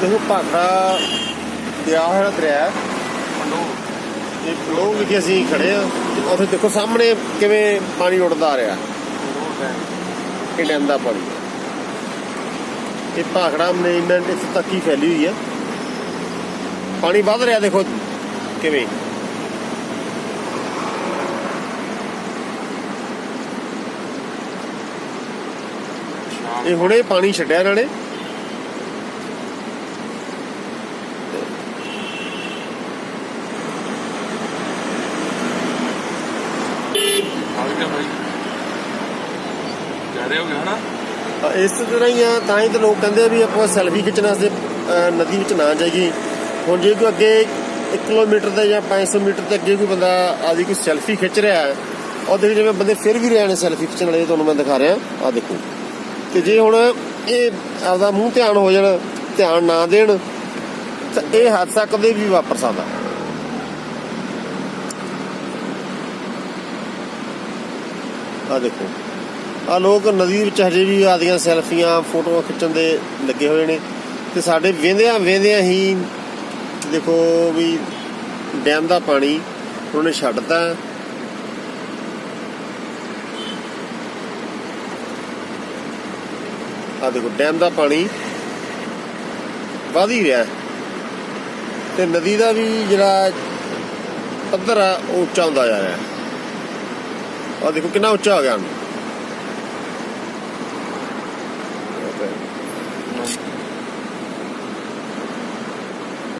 ਦੇਖੋ ਭਾਖੜਾ ਦਿਆ ਹੋਇਆ ਦਰਿਆ। ਹੈ। ਮੰਡੋ ਇਹ ਫਲੋ ਵਿਖੇ ਅਸੀਂ ਖੜੇ ਆ। ਉੱਥੇ ਦੇਖੋ ਸਾਹਮਣੇ ਕਿਵੇਂ ਪਾਣੀ ਉੱਡਦਾ ਆ ਰਿਹਾ। ਇਹ ਡੈਮ ਦਾ ਪਾਣੀ। ਇਹ ਭਾਖੜਾ ਮੈਨੇਜਮੈਂਟ ਇੱਥੇ ਤੱਕ ਹੀ ਫੈਲੀ ਹੋਈ ਹੈ ਪਾਣੀ ਵੱਧ ਰਿਹਾ ਦੇਖੋ ਕਿਵੇਂ। ਇਹ ਹੁਣੇ ਪਾਣੀ ਛੱਡਿਆ ਇਹਨਾਂ ਨੇ। ਆ ਭਾਈ ਕਹਿ ਰਹੇ ਹੋ ਹਨਾ? ਇਸ ਤਰ੍ਹਾਂ ਹੀ ਆ, ਤਾਂ ਹੀ ਤਾਂ ਲੋਕ ਕਹਿੰਦੇ ਆ ਵੀ ਆਪਾਂ ਸੈਲਫੀ ਖਿੱਚਣ ਦੇ ਨਦੀ ਵਿੱਚ ਨਾ ਜਾਈਏ। ਹੁਣ ਜੇ ਕੋਈ ਅੱਗੇ 1 ਕਿਲੋਮੀਟਰ ਤੇ ਜਾਂ 500 ਮੀਟਰ ਤੇ ਅੱਗੇ ਕੋਈ ਬੰਦਾ ਆਦੀ ਕੋਈ ਸੈਲਫੀ ਖਿੱਚ ਰਿਹਾ ਹੈ ਉਹ ਦੇਖ ਜਿਵੇਂ ਬੰਦੇ ਫਿਰ ਵੀ ਰਹੇ ਨੇ ਸੈਲਫੀ ਖਿੱਚਣ ਵਾਲੇ, ਤੁਹਾਨੂੰ ਮੈਂ ਦਿਖਾ ਰਿਹਾ। ਆ ਦੇਖੋ। ਤੇ ਜੇ ਹੁਣ ਇਹ ਆਪਦਾ ਮੂੰਹ ਧਿਆਨ ਹੋ ਜਾਣ, ਧਿਆਨ ਨਾ ਦੇਣ, ਤਾਂ ਇਹ ਹਾਦਸਾ ਕਦੇ ਵੀ ਵਾਪਰ ਸਕਦਾ। ਆ ਦੇਖੋ। ਆ ਲੋਕ ਨਦੀ ਵਿੱਚ ਹਜੇ ਵੀ ਆਦੀਆਂ ਸੈਲਫੀਆਂ, ਫੋਟੋਆਂ ਖਿੱਚਣ ਦੇ ਲੱਗੇ ਹੋਏ ਨੇ ਤੇ ਸਾਡੇ ਵੇਂਦਿਆਂ ਵੇਂਦਿਆਂ ਹੀ ਦੇਖੋ ਵੀ ਡੈਮ ਦਾ ਪਾਣੀ ਉਹਨੇ ਛੱਡਤਾ ਆ ਦੇਖੋ, ਡੈਮ ਦਾ ਪਾਣੀ ਵਧ ਹੀ ਰਿਹਾ। ਹੈ। ਤੇ ਨਦੀ ਦਾ ਵੀ ਜਿਹੜਾ ਪੱਧਰ ਆ, ਉਹ ਉੱਚਾ ਹੁੰਦਾ ਜਾ ਰਿਹਾ। ਆ ਦੇਖੋ ਕਿੰਨਾ ਉੱਚਾ ਹੋ ਗਿਆ ਹੁਣ